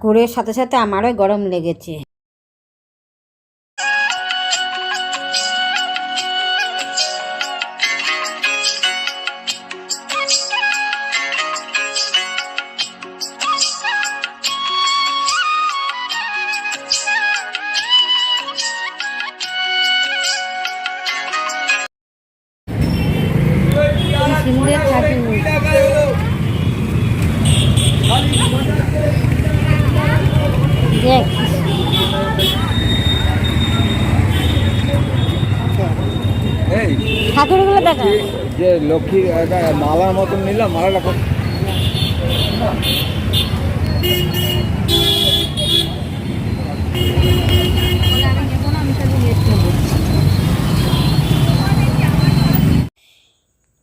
ঠাকুরের সাথে সাথে আমারও গরম লেগেছে। লক্ষ্মী মালার মতন নিলাম, মালাটা কত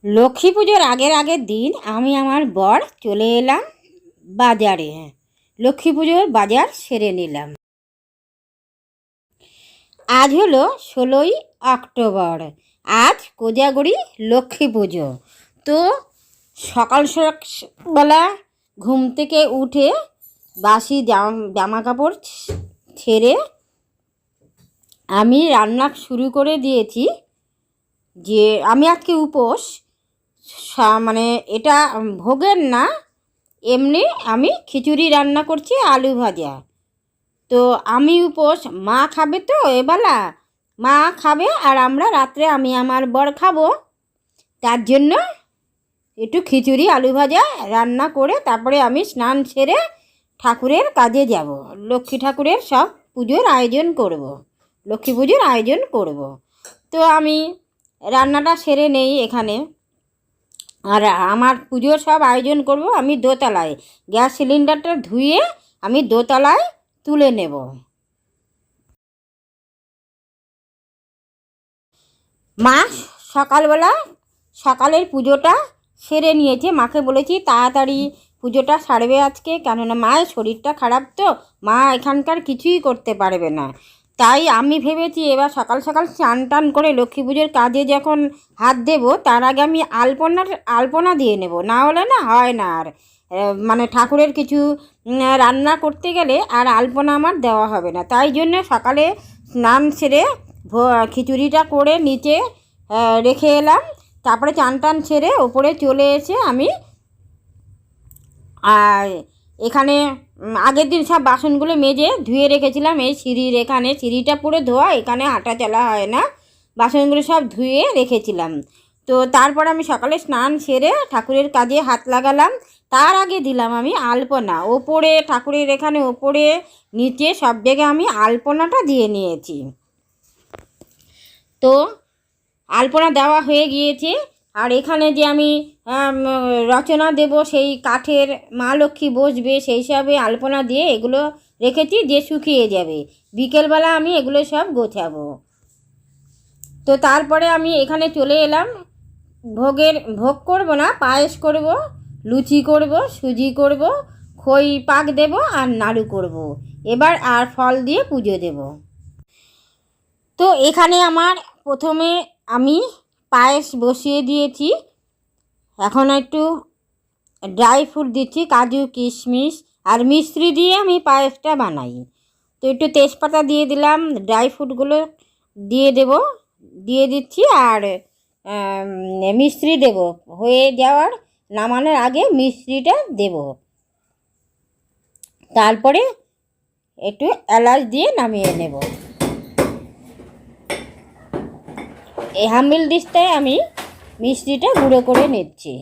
লক্ষ্মী পুজোর আগের আগের দিন আমি আমার বর চলে এলাম বাজারে। হ্যাঁ লক্ষ্মী পুজোর বাজার সেরে নিলাম। আজ হলো ষোলোই অক্টোবর। আজ কোজাগরি লক্ষ্মী পুজো। তো সকাল সকালবেলা ঘুম থেকে উঠে বাসি জাম- কাপড় ছেড়ে আমি রান্না শুরু করে দিয়েছি যে আমি আজকে উপোস। মানে এটা ভোগের না, এমনি আমি খিচুড়ি রান্না করছি, আলু ভাজা। তো আমি উপোস, মা খাবে তো এবেলা মা খাবে আর আমরা রাত্রে আমি আমার বর খাব। তার জন্য একটু খিচুড়ি, আলু ভাজা রান্না করে তারপরে আমি স্নান সেরে ঠাকুরের কাজে যাব। লক্ষ্মী ঠাকুরের সব পুজোর আয়োজন করব। লক্ষ্মী পুজোর আয়োজন করব। তো আমি রান্নাটা সেরে নেই এখানে। আর আমার পুজোর সব আয়োজন করব আমি দোতলায়। গ্যাস সিলিন্ডারটা ধুয়ে আমি দোতলায় তুলে নেব। মা, সকালবেলা সকালের পুজোটা সেরে নিয়েছে। মাকে বলেছি, তাড়াতাড়ি পুজোটা সারবে আজকে, কেননা মায়ের শরীরটা খারাপ তো, মা এখানকার কিছুই করতে পারবে না। তাই আমি ভেবেছি, এবার সকাল সকাল চান টান করে লক্ষ্মী পুজোর কাজে যখন হাত দেব, তার আগে আমি আলপনার, আলপনা দিয়ে নেব। না হলে না হয় না আর। মানে ঠাকুরের কিছু রান্না করতে গেলে আর আলপনা আমার দেওয়া হবে না। তাই জন্য সকালে স্নান সেরে খিচুড়িটা করে নিচে রেখে এলাম। তারপরে চান টান সেরে ওপরে চলে এসে আমি, আর এখানে আগের দিন সব বাসনগুলো মেজে ধুয়ে রেখেছিলাম। এই সিঁড়ির এখানে, সিঁড়িটা পুরো ধোয়া, এখানে হাঁটা চলা হয় না। বাসনগুলো সব ধুয়ে রেখেছিলাম। তো তারপর আমি সকালে স্নান সেরে ঠাকুরের কাজে হাত লাগালাম। তার আগে দিলাম আমি আলপনা। ওপরে, ঠাকুরের এখানে ওপরে, নিচে সব জায়গায় আমি আলপনাটা দিয়ে নিয়েছি। তো আলপনা দেওয়া হয়ে গিয়েছে। আর এখানে যে আমি রচনা দেব, সেই কাঠের মা লক্ষ্মী বসবে, সেই হিসাবে আলপনা দিয়ে এগুলো রেখেছি যে শুকিয়ে যাবে। বিকেলবেলা আমি এগুলো সব গোছাবো। তো তারপরে আমি এখানে চলে এলাম। ভোগের, ভোগ করব না, পায়েস করব, লুচি করব, সুজি করব, খই পাক দেব আর নাড়ু করব। এবার আর ফল দিয়ে পুজো দেব। তো এখানে আমার প্রথমে আমি পায়েস বসিয়ে দিয়েছি। এখন একটু ড্রাই ফ্রুট দিচ্ছি, কাজু, কিশমিশ আর মিশ্রি দিয়ে আমি পায়েসটা বানাই। তো একটু তেজপাতা দিয়ে দিলাম ড্রাই ফ্রুটগুলো দিয়ে দেব, দিয়ে দিচ্ছি আর মিশ্রি দেব। হয়ে যাওয়ার নামানোর আগে মিশ্রিটা দেব। তারপরে একটু এলাচ দিয়ে নামিয়ে নেব। এই হামিল ডিশটায় আমি মিষ্টিটা গুঁড়ো করে নিচ্ছি।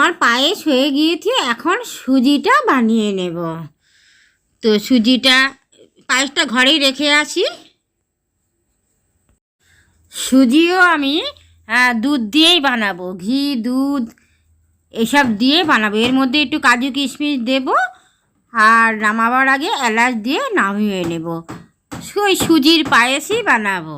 আমার পায়েস হয়ে গিয়েছে, এখন সুজিটা বানিয়ে নেব। তো সুজিটা পায়েসটা ঘরেই রেখে আসি। সুজিও আমি দুধ দিয়েই বানাবো, ঘি, দুধ, এসব দিয়ে বানাবো। এর মধ্যে একটু কাজু কিশমিশ দেব, আর নামাবার আগে এলাচ দিয়ে নামিয়ে নেব। ওই সুজির পায়েসই বানাবো।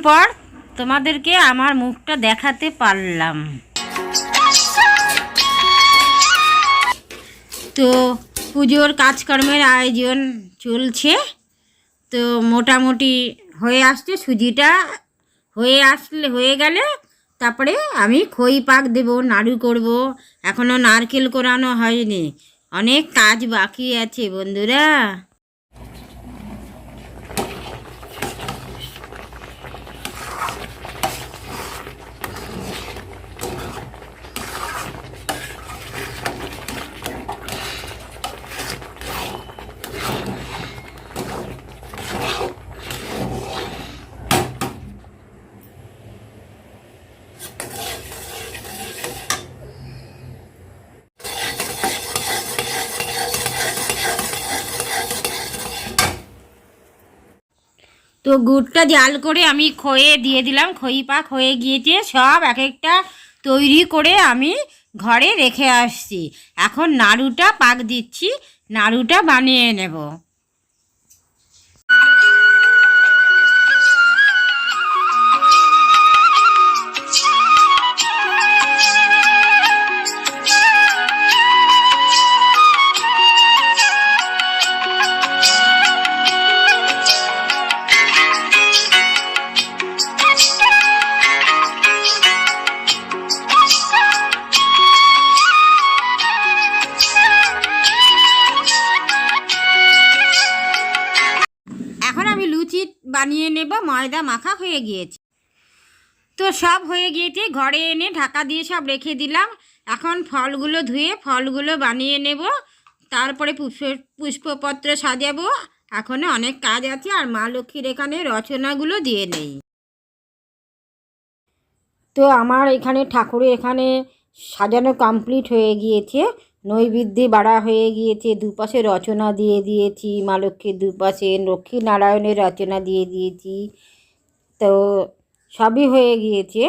পর তোমাদেরকে আমার মুখটা দেখাতে পারলাম। তো পুজোর কাজকর্মের আয়োজন চলছে। তো মোটামুটি হয়ে আসছে, সুজিটা হয়ে আসলে, হয়ে গেলে তারপরে আমি খই পাক দেব, নাড়ু করব। এখনও নারকেল কোরানো হয়নি। অনেক কাজ বাকি আছে বন্ধুরা। তো গুড়টা জাল করে আমি খয়ে দিয়ে দিলাম, খই পাক হয়ে গিয়েছে, সব এক একটা তৈরি করে আমি ঘরে রেখে আসছি। এখন নাড়ুটা পাক দিচ্ছি, নাড়ুটা বানিয়ে নেব। ময়দা মাখা হয়ে গিয়েছে। তো সব হয়ে গিয়েছে, ঘরে এনে ঢাকা দিয়ে সব রেখে দিলাম। এখন ফলগুলো ধুয়ে ফলগুলো বানিয়ে নেব, তারপরে পুষ্প, পুষ্পপত্র সাজাবো। এখনও অনেক কাজ আছে আর মা লক্ষ্মীর এখানে রচনাগুলো দিয়ে নেই। তো আমার এখানে ঠাকুরের এখানে সাজানো কমপ্লিট হয়ে গিয়েছে, নৈবেদ্যে বাড়া হয়ে গিয়েছে, দুপাশে রচনা দিয়ে দিয়েছি, মা লক্ষ্মীর দুপাশে লক্ষ্মী নারায়ণের রচনা দিয়ে দিয়েছি। তো সবই হয়ে গিয়েছে।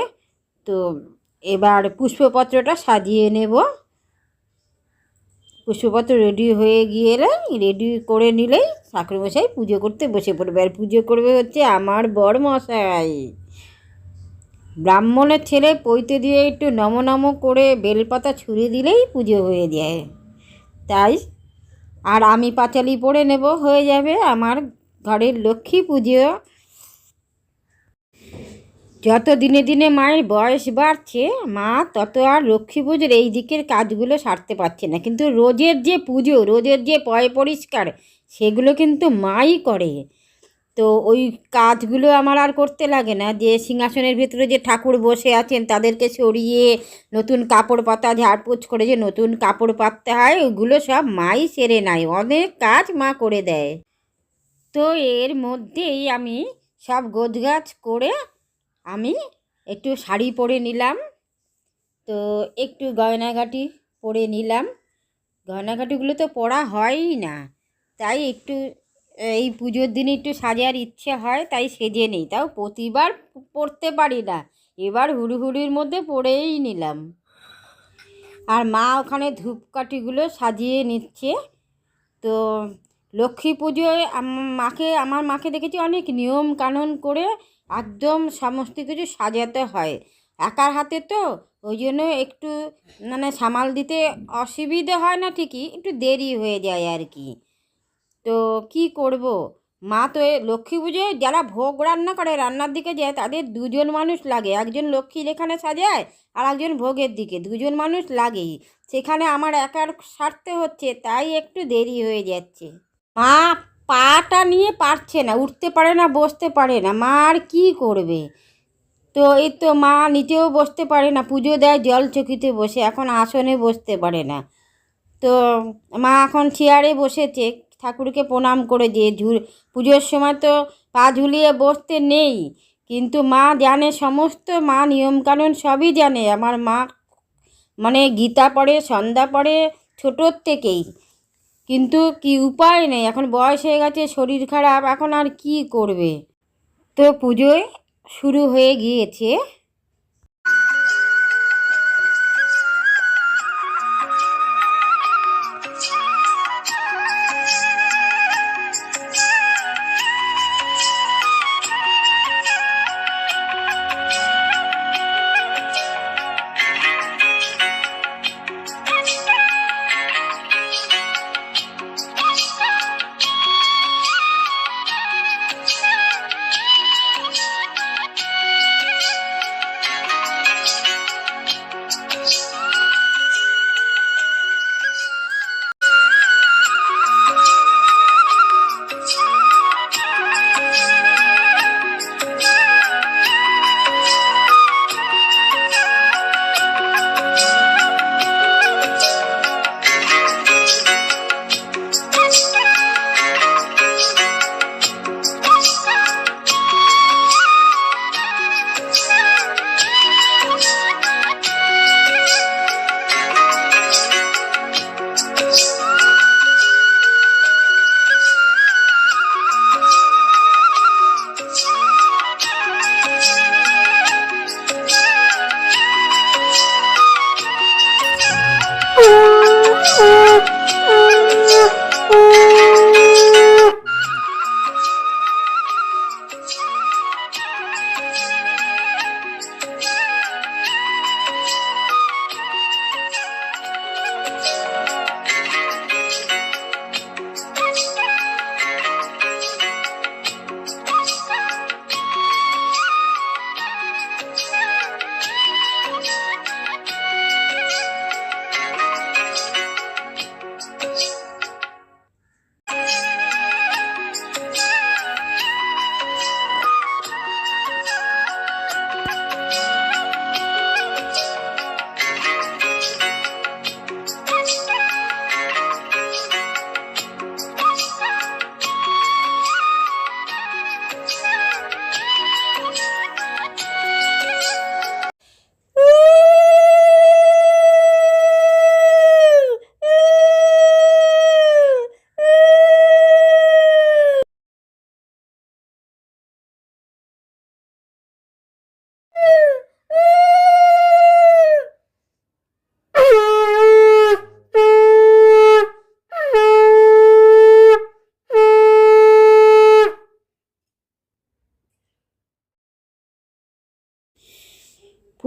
তো এবার পুষ্পপত্রটা সাজিয়ে নেব। পুষ্পপত্র রেডি হয়ে গেলে রেডি করে নিলেই ঠাকুরমশাই পুজো করতে বসে পড়বে। আর পুজো করবে হচ্ছে আমার বড় মশাই। ব্রাহ্মণের ছেলে পৈতে দিয়ে একটু নম নম করে বেলপাতা ছুঁড়ে দিলেই পুজো হয়ে যায়। তাই আর আমি পাঁচালি পড়ে নেব। হয়ে যাবে আমার ঘরের লক্ষ্মী পুজো। যত দিনে দিনে মায়ের বয়স বাড়ছে, মা তত আর লক্ষ্মী পুজোর এই দিকের কাজগুলো সারতে পারছে না। কিন্তু রোজের যে পুজো, রোজের যে পয় পরিষ্কার, সেগুলো কিন্তু মাই করে। তো ওই কাজগুলো আমার আর করতে লাগে না। যে সিংহাসনের ভিতরে যে ঠাকুর বসে আছেন, তাদেরকে সরিয়ে নতুন কাপড় পাতা ঝাড়পোছ করে যে নতুন কাপড় পাততে হয়, ওগুলো সব মাই সেরে নেয়। অনেক কাজ মা করে দেয়। তো এর মধ্যেই আমি সব গোছগাছ করে আমি একটু শাড়ি পরে নিলাম, তো একটু গয়নাগাটি পরে নিলাম। গয়নাগাটিগুলো তো পরা হয়ই না, তাই একটু, এই পুজোর দিন একটু সাজার ইচ্ছে হয়, তাই সেজে নিই। তাও প্রতিবার পড়তে পারি না, এবার হুড়ুহুড়ির মধ্যে পড়েই নিলাম। আর মা ওখানে ধূপকাঠিগুলো সাজিয়ে নিচ্ছে, তো লক্ষ্মী পুজোয় মাকে, আমার মাকে দেখেছি অনেক নিয়ম কানুন করে একদম সমস্ত কিছু সাজাতে হয়। একার হাতে তো ওই জন্য একটু মানে সামাল দিতে অসুবিধে হয় না ঠিকই, একটু দেরি হয়ে যায় আর কি। তো কি করব? মা তো লক্ষ্মী পুজোয় যারা ভোগ রান্না করে, রান্নার দিকে যায়, তাদের দুজন মানুষ লাগে। একজন লক্ষ্মীর এখানে সাজায় আর একজন ভোগের দিকে। দুজন মানুষ লাগেই। সেখানে আমার একার সারতে হচ্ছে, তাই একটু দেরি হয়ে যাচ্ছে। মা পাটা নিয়ে পারছে না, উঠতে পারে না, বসতে পারে না, মা আর কী করবে? তো এই তো মা নিচেও বসতে পারে না, পুজো দেয়, জল চকিতে বসে, এখন আসনে বসতে পারে না। তো মা এখন চেয়ারে বসেছে, ঠাকুরকে প্রণাম করে যে ঝুল, পুজোর সময় তো পা ঝুলিয়ে বসতে নেই, কিন্তু মা জানে সমস্ত, মা নিয়মকানুন সবই জানে, আমার মা মানে গীতা পড়ে, সন্ধ্যা পড়ে, ছোটোর থেকেই। কিন্তু কি উপায় নেই, এখন বয়স হয়ে গেছে, শরীর খারাপ, এখন আর কি করবে? তো পুজোয় শুরু হয়ে গিয়েছে।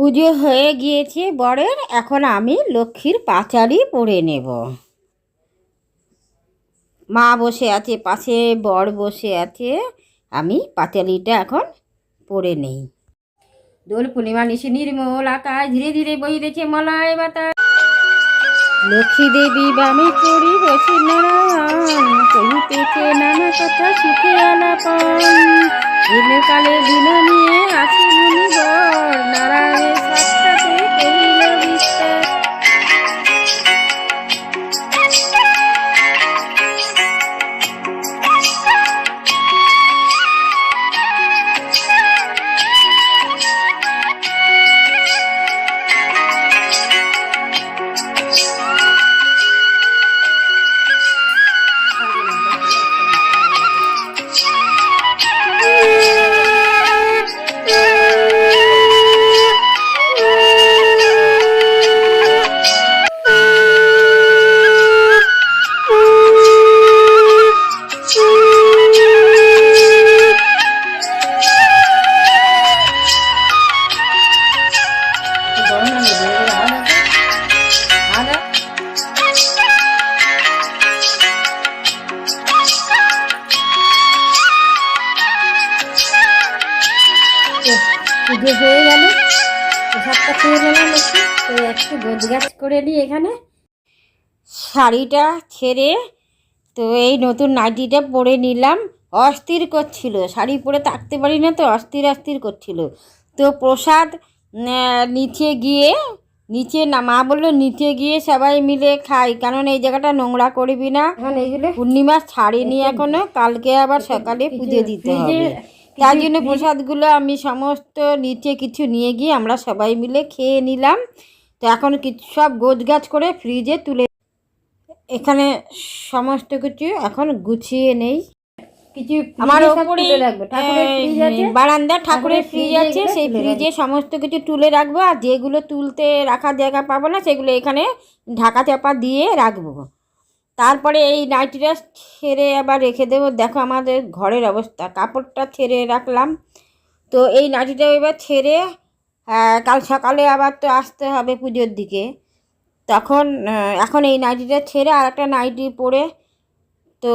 পুজো হয়ে গিয়েছে বরের, এখন আমি লক্ষ্মীর পাঁচালি পরে নেব। মা বসে আছে, পাশে বর বসে আছে, আমি পাঁচালিটা এখন পরে নেই। দোল পূর্ণিমা নিশে নির্মল আকাশ, ধীরে ধীরে বহিরেছে মলয় বাতাস। লক্ষ্মী দেবী বামে করি বসে নারায়ণ নানা কথা সুখে আলাপন দিনকালে দিন নিয়ে আসি নারায়ণের একটু তো একটু করে নিই এখানে। শাড়িটা ছেড়ে তো এই নতুন নাইটিটা পরে নিলাম। অস্থির করছিল শাড়ি পরে থাকতে পারি না তো অস্থির অস্থির করছিল। তো প্রসাদ নিচে গিয়ে নিচে না মা বলল নিচে গিয়ে সবাই মিলে খাই কারণ এই জায়গাটা নোংরা করবি না। এখন এইগুলো পূর্ণিমা ছাড়িনি এখনও কালকে আবার সকালে পুজো দিতে হবে। তার জন্য প্রসাদগুলো আমি সমস্ত নিচে কিছু নিয়ে গিয়ে আমরা সবাই মিলে খেয়ে নিলাম। তো এখন কিছু সব গোছগাছ করে ফ্রিজে তুলে এখানে সমস্ত কিছু এখন গুছিয়ে নেই। কিছু আমার ওপরে বারান্দা ঠাকুরের ঠাকুরের ফ্রিজ আছে সেই ফ্রিজে সমস্ত কিছু তুলে রাখব আর যেগুলো তুলতে রাখার জায়গা পাবো না সেগুলো এখানে ঢাকা চাপা দিয়ে রাখব। তারপরে এই নাইটিটা ছেড়ে আবার রেখে দেবো। দেখো আমাদের ঘরের অবস্থা। কাপড়টা ছেড়ে রাখলাম। তো এই নাইটিটা এবার ছেড়ে কাল সকালে আবার তো আসতে হবে পুজোর দিকে। তখন এখন এই নাইটিটা ছেড়ে আর একটা নাইটি পরে তো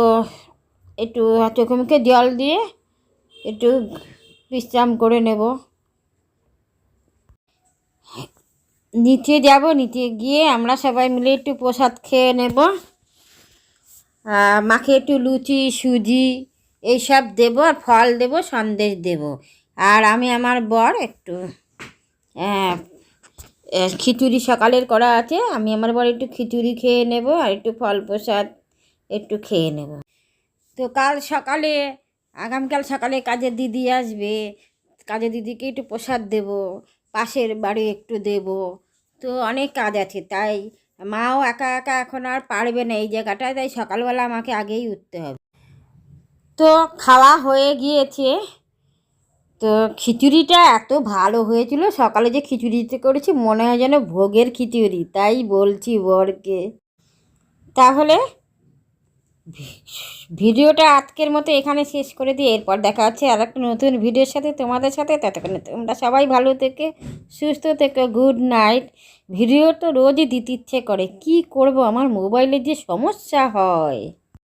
একটু চোখে মুখে জল দিয়ে একটু বিশ্রাম করে নেব। নিচে যাব, নিচে গিয়ে আমরা সবাই মিলে একটু প্রসাদ খেয়ে নেব। মাকে একটু লুচি, সুজি, এইসব দেবো আর ফল দেবো, সন্দেশ দেব। আর আমি আমার বর একটু খিচুড়ি সকালের করা আছে, আমি আমার বর একটু খিচুড়ি খেয়ে নেব আর একটু ফল প্রসাদ একটু খেয়ে নেব। তো কাল সকালে, আগামীকাল সকালে কাজের দিদি আসবে কাজের দিদিকে একটু প্রসাদ দেব, পাশের বাড়ি একটু দেব। তো অনেক কাজ আছে, তাই মাও একা একা এখন আর পারবে না এই জায়গাটায়, তাই সকালবেলা আমাকে আগেই উঠতে হবে। তো খাওয়া হয়ে গিয়েছে। তো খিচুড়িটা এত ভালো হয়েছিল, সকালে যে খিচুড়িতে করেছি, মনে হয় যেন ভোগের খিচুড়ি, তাই বলছি বরকে। তাহলে ভিডিওটা আজকের মতো এখানে শেষ করে দিয়ে এরপর দেখা হচ্ছে আর একটা নতুন ভিডিওর সাথে তোমাদের সাথে। ততক্ষণ তোমরা সবাই ভালো থেকে, সুস্থ থেকে, গুড নাইট। ভিডিও তো রোজই দিতে ইচ্ছে করে। কি করব? আমার মোবাইলের যে সমস্যা হয়।